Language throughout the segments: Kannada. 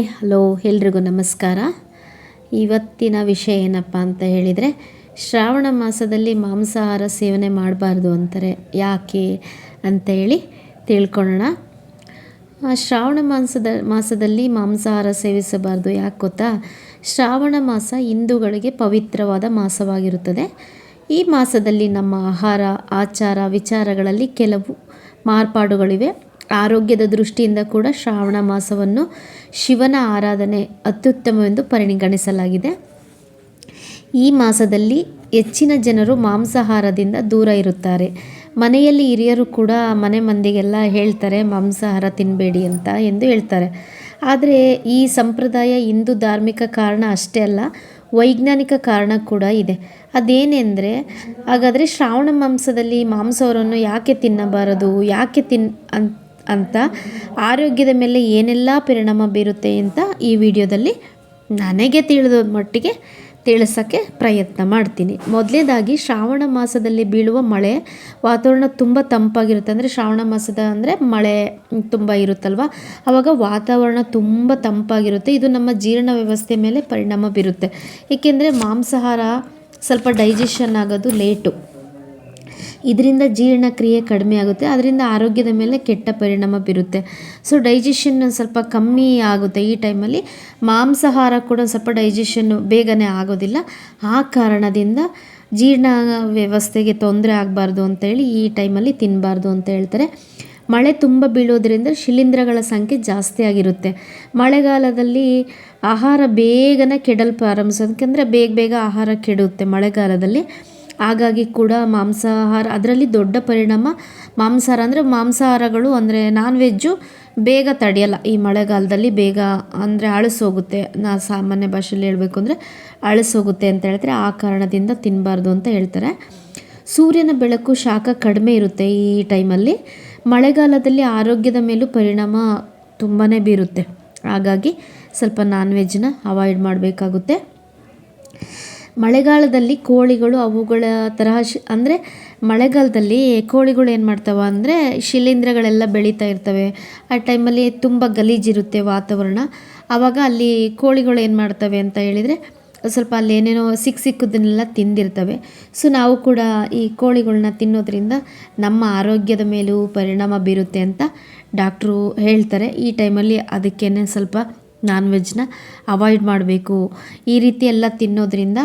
ಹಲೋ, ಎಲ್ರಿಗೂ ನಮಸ್ಕಾರ. ಇವತ್ತಿನ ವಿಷಯ ಏನಪ್ಪ ಅಂತ ಹೇಳಿದರೆ, ಶ್ರಾವಣ ಮಾಸದಲ್ಲಿ ಮಾಂಸಾಹಾರ ಸೇವನೆ ಮಾಡಬಾರ್ದು ಅಂತಾರೆ. ಯಾಕೆ ಅಂತ ಹೇಳಿ ತಿಳ್ಕೊಳ್ಳೋಣ. ಶ್ರಾವಣ ಮಾಸದ, ಮಾಸದಲ್ಲಿ ಮಾಂಸಾಹಾರ ಸೇವಿಸಬಾರ್ದು. ಯಾಕೆ ಗೊತ್ತಾ? ಶ್ರಾವಣ ಮಾಸ ಹಿಂದೂಗಳಿಗೆ ಪವಿತ್ರವಾದ ಮಾಸವಾಗಿರುತ್ತದೆ. ಈ ಮಾಸದಲ್ಲಿ ನಮ್ಮ ಆಹಾರ, ಆಚಾರ, ವಿಚಾರಗಳಲ್ಲಿ ಕೆಲವು ಮಾರ್ಪಾಡುಗಳಿವೆ. ಆರೋಗ್ಯದ ದೃಷ್ಟಿಯಿಂದ ಕೂಡ ಶ್ರಾವಣ ಮಾಸವನ್ನು ಶಿವನ ಆರಾಧನೆ ಅತ್ಯುತ್ತಮವೆಂದು ಪರಿಗಣಿಸಲಾಗಿದೆ. ಈ ಮಾಸದಲ್ಲಿ ಹೆಚ್ಚಿನ ಜನರು ಮಾಂಸಾಹಾರದಿಂದ ದೂರ ಇರುತ್ತಾರೆ. ಮನೆಯಲ್ಲಿ ಹಿರಿಯರು ಕೂಡ ಮನೆ ಮಂದಿಗೆಲ್ಲ ಹೇಳ್ತಾರೆ, ಮಾಂಸಾಹಾರ ತಿನ್ನಬೇಡಿ ಅಂತ ಎಂದು ಹೇಳ್ತಾರೆ. ಆದರೆ ಈ ಸಂಪ್ರದಾಯ ಹಿಂದೂ ಧಾರ್ಮಿಕ ಕಾರಣ ಅಷ್ಟೇ ಅಲ್ಲ, ವೈಜ್ಞಾನಿಕ ಕಾರಣ ಕೂಡ ಇದೆ. ಅದೇನೆಂದರೆ, ಹಾಗಾದರೆ ಶ್ರಾವಣ ಮಾಂಸದಲ್ಲಿ ಮಾಂಸವನ್ನು ಯಾಕೆ ತಿನ್ನಬಾರದು? ಯಾಕೆ ತಿನ್ ಅನ್ ಅಂತ. ಆರೋಗ್ಯದ ಮೇಲೆ ಏನೆಲ್ಲ ಪರಿಣಾಮ ಬೀರುತ್ತೆ ಅಂತ ಈ ವಿಡಿಯೋದಲ್ಲಿ ನನಗೆ ತಿಳಿದ ಮಟ್ಟಿಗೆ ತಿಳಿಸೋಕ್ಕೆ ಪ್ರಯತ್ನ ಮಾಡ್ತೀನಿ. ಮೊದಲನೇದಾಗಿ ಶ್ರಾವಣ ಮಾಸದಲ್ಲಿ ಬೀಳುವ ಮಳೆ ವಾತಾವರಣ ತುಂಬ ತಂಪಾಗಿರುತ್ತೆ. ಅಂದರೆ ಶ್ರಾವಣ ಮಾಸದ ಅಂದರೆ ಮಳೆ ತುಂಬ ಇರುತ್ತಲ್ವ? ಆವಾಗ ವಾತಾವರಣ ತುಂಬ ತಂಪಾಗಿರುತ್ತೆ. ಇದು ನಮ್ಮ ಜೀರ್ಣ ವ್ಯವಸ್ಥೆ ಮೇಲೆ ಪರಿಣಾಮ ಬೀರುತ್ತೆ. ಏಕೆಂದರೆ ಮಾಂಸಾಹಾರ ಸ್ವಲ್ಪ ಡೈಜೆಷನ್ ಆಗೋದು ಲೇಟು ಇದರಿಂದ ಜೀರ್ಣಕ್ರಿಯೆ ಕಡಿಮೆ ಆಗುತ್ತೆ, ಅದರಿಂದ ಆರೋಗ್ಯದ ಮೇಲೆ ಕೆಟ್ಟ ಪರಿಣಾಮ ಬೀರುತ್ತೆ. ಸೊ ಡೈಜೆಷನ್ ಸ್ವಲ್ಪ ಕಮ್ಮಿ ಆಗುತ್ತೆ ಈ ಟೈಮಲ್ಲಿ ಮಾಂಸಾಹಾರ ಕೂಡ ಸ್ವಲ್ಪ ಡೈಜೆಷನ್ ಬೇಗನೆ ಆಗೋದಿಲ್ಲ. ಆ ಕಾರಣದಿಂದ ಜೀರ್ಣ ವ್ಯವಸ್ಥೆಗೆ ತೊಂದರೆ ಆಗಬಾರ್ದು ಅಂತೇಳಿ ಈ ಟೈಮಲ್ಲಿ ತಿನ್ನಬಾರ್ದು ಅಂತ ಹೇಳ್ತಾರೆ. ಮಳೆ ತುಂಬ ಬೀಳೋದ್ರಿಂದ ಶಿಲೀಂಧ್ರಗಳ ಸಂಖ್ಯೆ ಜಾಸ್ತಿ ಆಗಿರುತ್ತೆ. ಮಳೆಗಾಲದಲ್ಲಿ ಆಹಾರ ಬೇಗನೆ ಕೆಡಲು ಪ್ರಾರಂಭಿಸೋದಕ್ಕೆಂದರೆ ಬೇಗ ಬೇಗ ಆಹಾರ ಕೆಡುತ್ತೆ ಮಳೆಗಾಲದಲ್ಲಿ. ಹಾಗಾಗಿ ಕೂಡ ಮಾಂಸಾಹಾರ, ಅದರಲ್ಲಿ ದೊಡ್ಡ ಪರಿಣಾಮ ಮಾಂಸಾಹಾರ ಅಂದರೆ ಮಾಂಸಾಹಾರಗಳು ಅಂದರೆ ನಾನ್ ವೆಜ್ಜು ಬೇಗ ತಡೆಯಲ್ಲ. ಈ ಮಳೆಗಾಲದಲ್ಲಿ ಬೇಗ ಅಂದರೆ ಅಳಿಸೋಗುತ್ತೆ. ನಾ ಸಾಮಾನ್ಯ ಭಾಷೆಯಲ್ಲಿ ಹೇಳಬೇಕು ಅಂದರೆ ಅಳಿಸೋಗುತ್ತೆ ಅಂತ ಹೇಳ್ತಾರೆ. ಆ ಕಾರಣದಿಂದ ತಿನ್ನಬಾರ್ದು ಅಂತ ಹೇಳ್ತಾರೆ. ಸೂರ್ಯನ ಬೆಳಕು ಶಾಖ ಕಡಿಮೆ ಇರುತ್ತೆ ಈ ಟೈಮಲ್ಲಿ. ಮಳೆಗಾಲದಲ್ಲಿ ಆರೋಗ್ಯದ ಮೇಲೂ ಪರಿಣಾಮ ತುಂಬಾ ಬೀರುತ್ತೆ. ಹಾಗಾಗಿ ಸ್ವಲ್ಪ ನಾನ್ ವೆಜ್ನ ಅವಾಯ್ಡ್ ಮಾಡಬೇಕಾಗುತ್ತೆ. ಮಳೆಗಾಲದಲ್ಲಿ ಕೋಳಿಗಳು ಅವುಗಳ ತರಹ ಶಿ, ಅಂದರೆ ಮಳೆಗಾಲದಲ್ಲಿ ಕೋಳಿಗಳು ಏನು ಮಾಡ್ತವೆ ಅಂದರೆ ಶಿಲೀಂಧ್ರಗಳೆಲ್ಲ ಬೆಳೀತಾ ಇರ್ತವೆ. ಆ ಟೈಮಲ್ಲಿ ತುಂಬ ಗಲೀಜಿರುತ್ತೆ ವಾತಾವರಣ. ಆವಾಗ ಅಲ್ಲಿ ಕೋಳಿಗಳು ಏನು ಮಾಡ್ತವೆ ಅಂತ ಹೇಳಿದರೆ ಸ್ವಲ್ಪ ಅಲ್ಲಿ ಏನೇನೋ ಸಿಕ್ಕ ಸಿಕ್ಕದನ್ನೆಲ್ಲ ತಿಂದಿರ್ತವೆ. ಸೊ ನಾವು ಕೂಡ ಈ ಕೋಳಿಗಳನ್ನ ತಿನ್ನೋದ್ರಿಂದ ನಮ್ಮ ಆರೋಗ್ಯದ ಮೇಲೂ ಪರಿಣಾಮ ಬೀರುತ್ತೆ ಅಂತ ಡಾಕ್ಟ್ರು ಹೇಳ್ತಾರೆ. ಈ ಟೈಮಲ್ಲಿ ಅದಕ್ಕೇ ಸ್ವಲ್ಪ ನಾನ್ ವೆಜ್ನ ಅವಾಯ್ಡ್ ಮಾಡಬೇಕು. ಈ ರೀತಿ ಎಲ್ಲ ತಿನ್ನೋದ್ರಿಂದ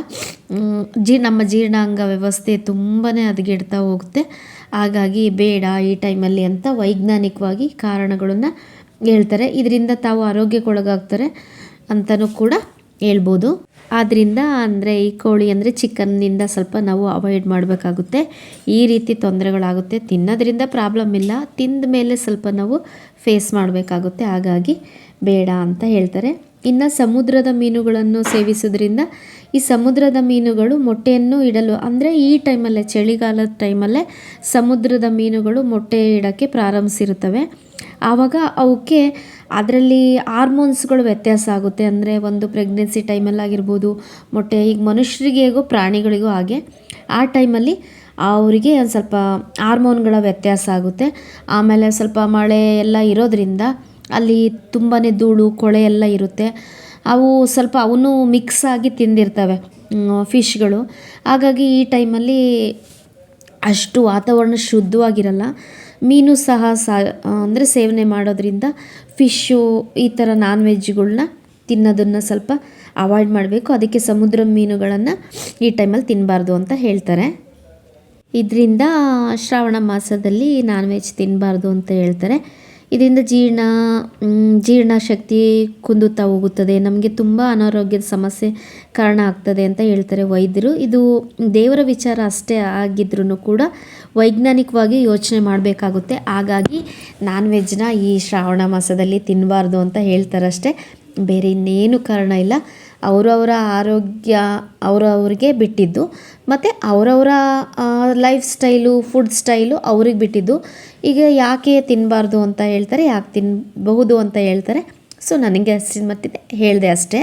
ಜೀ, ನಮ್ಮ ಜೀರ್ಣಾಂಗ ವ್ಯವಸ್ಥೆ ತುಂಬಾ ಹದಗೆಡ್ತಾ ಹೋಗುತ್ತೆ. ಹಾಗಾಗಿ ಬೇಡ ಈ ಟೈಮಲ್ಲಿ ಅಂತ ವೈಜ್ಞಾನಿಕವಾಗಿ ಕಾರಣಗಳನ್ನು ಹೇಳ್ತಾರೆ. ಇದರಿಂದ ತಾವು ಆರೋಗ್ಯಕ್ಕೊಳಗಾಗ್ತಾರೆ ಅಂತಲೂ ಕೂಡ ಹೇಳ್ಬೋದು. ಆದ್ದರಿಂದ ಅಂದರೆ ಈ ಕೋಳಿ ಅಂದರೆ ಚಿಕನ್ನಿಂದ ಸ್ವಲ್ಪ ನಾವು ಅವಾಯ್ಡ್ ಮಾಡಬೇಕಾಗುತ್ತೆ. ಈ ರೀತಿ ತೊಂದರೆಗಳಾಗುತ್ತೆ. ತಿನ್ನೋದ್ರಿಂದ ಪ್ರಾಬ್ಲಮ್ ಇಲ್ಲ. ತಿಂದ ಮೇಲೆ ಸ್ವಲ್ಪ ನಾವು ಫೇಸ್ ಮಾಡಬೇಕಾಗುತ್ತೆ. ಹಾಗಾಗಿ ಬೇಡ ಅಂತ ಹೇಳ್ತಾರೆ. ಇನ್ನು ಸಮುದ್ರದ ಮೀನುಗಳನ್ನು ಸೇವಿಸೋದ್ರಿಂದ ಈ ಸಮುದ್ರದ ಮೀನುಗಳು ಮೊಟ್ಟೆಯನ್ನು ಇಡಲು, ಅಂದರೆ ಈ ಟೈಮಲ್ಲೇ, ಚಳಿಗಾಲದ ಟೈಮಲ್ಲೇ ಸಮುದ್ರದ ಮೀನುಗಳು ಮೊಟ್ಟೆ ಇಡೋಕ್ಕೆ ಪ್ರಾರಂಭಿಸಿರುತ್ತವೆ. ಆವಾಗ ಅವಕ್ಕೆ ಅದರಲ್ಲಿ ಹಾರ್ಮೋನ್ಸ್ಗಳು ವ್ಯತ್ಯಾಸ ಆಗುತ್ತೆ. ಅಂದರೆ ಒಂದು ಪ್ರೆಗ್ನೆನ್ಸಿ ಟೈಮಲ್ಲಾಗಿರ್ಬೋದು ಮೊಟ್ಟೆ, ಈಗ ಮನುಷ್ಯರಿಗೆ ಹೇಗೋ ಪ್ರಾಣಿಗಳಿಗೂ ಹಾಗೆ. ಆ ಟೈಮಲ್ಲಿ ಅವರಿಗೆ ಒಂದು ಸ್ವಲ್ಪ ಹಾರ್ಮೋನ್ಗಳ ವ್ಯತ್ಯಾಸ ಆಗುತ್ತೆ. ಆಮೇಲೆ ಸ್ವಲ್ಪ ಮಳೆ ಎಲ್ಲ ಇರೋದ್ರಿಂದ ಅಲ್ಲಿ ತುಂಬಾ ಧೂಳು, ಕೊಳೆ ಎಲ್ಲ ಇರುತ್ತೆ. ಅವು ಸ್ವಲ್ಪ ಅವನು ಮಿಕ್ಸ್ ಆಗಿ ತಿಂದಿರ್ತವೆ ಫಿಶ್ಗಳು ಹಾಗಾಗಿ ಈ ಟೈಮಲ್ಲಿ ಅಷ್ಟು ವಾತಾವರಣ ಶುದ್ಧವಾಗಿರಲ್ಲ. ಮೀನು ಸಹ ಸಾ, ಅಂದರೆ ಸೇವನೆ ಮಾಡೋದ್ರಿಂದ ಫಿಶ್ಶು ಈ ಥರ ನಾನ್ ವೆಜ್ಗಳನ್ನ ತಿನ್ನೋದನ್ನು ಸ್ವಲ್ಪ ಅವಾಯ್ಡ್ ಮಾಡಬೇಕು. ಅದಕ್ಕೆ ಸಮುದ್ರ ಮೀನುಗಳನ್ನು ಈ ಟೈಮಲ್ಲಿ ತಿನ್ನಬಾರ್ದು ಅಂತ ಹೇಳ್ತಾರೆ. ಇದರಿಂದ ಶ್ರಾವಣ ಮಾಸದಲ್ಲಿ ನಾನ್ ವೆಜ್ ತಿನ್ನಬಾರ್ದು ಅಂತ ಹೇಳ್ತಾರೆ. ಇದರಿಂದ ಜೀರ್ಣ ಜೀರ್ಣ ಶಕ್ತಿ ಕುಂದುತ್ತಾ ಹೋಗುತ್ತದೆ. ನಮಗೆ ತುಂಬ ಅನಾರೋಗ್ಯದ ಸಮಸ್ಯೆ ಕಾರಣ ಆಗ್ತದೆ ಅಂತ ಹೇಳ್ತಾರೆ ವೈದ್ಯರು. ಇದು ದೇವರ ವಿಚಾರ ಅಷ್ಟೇ ಆಗಿದ್ರೂ ಕೂಡ ವೈಜ್ಞಾನಿಕವಾಗಿ ಯೋಚನೆ ಮಾಡಬೇಕಾಗುತ್ತೆ. ಹಾಗಾಗಿ ನಾನ್ ವೆಜ್ನ ಈ ಶ್ರಾವಣ ಮಾಸದಲ್ಲಿ ತಿನ್ನಬಾರ್ದು ಅಂತ ಹೇಳ್ತಾರಷ್ಟೇ. ಬೇರೆ ಇನ್ನೇನು ಕಾರಣ ಇಲ್ಲ. ಅವರವರ ಆರೋಗ್ಯ ಅವರವ್ರಿಗೆ ಬಿಟ್ಟಿದ್ದು. ಮತ್ತು ಅವರವರ ಲೈಫ್ ಸ್ಟೈಲು ಫುಡ್ ಸ್ಟೈಲು ಅವ್ರಿಗೆ ಬಿಟ್ಟಿದ್ದು. ಈಗ ಯಾಕೆ ತಿನ್ನಬಾರ್ದು ಅಂತ ಹೇಳ್ತಾರೆ, ಯಾಕೆ ತಿನ್ನಬಹುದು ಅಂತ ಹೇಳ್ತಾರೆ. ಸೊ ನನಗೆ ಅಷ್ಟಿನ ಮಟ್ಟಿಗೆ ಹೇಳಿದೆ ಅಷ್ಟೇ.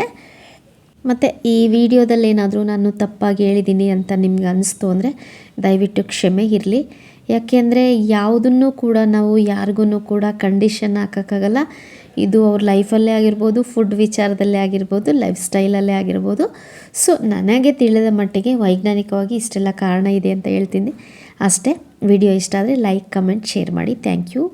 ಮತ್ತು ಈ ವಿಡಿಯೋದಲ್ಲಿ ಏನಾದರೂ ನಾನು ತಪ್ಪಾಗಿ ಹೇಳಿದ್ದೀನಿ ಅಂತ ನಿಮ್ಗೆ ಅನಿಸ್ತು ಅಂದರೆ ದಯವಿಟ್ಟು ಕ್ಷಮೆ ಇರಲಿ. ಯಾಕೆಂದರೆ ಯಾವುದನ್ನು ಕೂಡ ನಾವು ಯಾರಿಗೂ ಕೂಡ ಕಂಡೀಷನ್ ಹಾಕೋಕ್ಕಾಗಲ್ಲ. ಇದು ಅವ್ರ ಲೈಫಲ್ಲೇ ಆಗಿರ್ಬೋದು ಫುಡ್ ವಿಚಾರದಲ್ಲೇ ಆಗಿರ್ಬೋದು ಲೈಫ್ ಸ್ಟೈಲಲ್ಲೇ ಆಗಿರ್ಬೋದು. ಸೊ ನನಗೆ ತಿಳಿದ ಮಟ್ಟಿಗೆ ವೈಜ್ಞಾನಿಕವಾಗಿ ಇಷ್ಟೆಲ್ಲ ಕಾರಣ ಇದೆ ಅಂತ ಹೇಳ್ತೀನಿ. ಅಷ್ಟೇ ವಿಡಿಯೋ ಇಷ್ಟ ಆದರೆ ಲೈಕ್ ಕಮೆಂಟ್ ಶೇರ್ ಮಾಡಿ. Thank you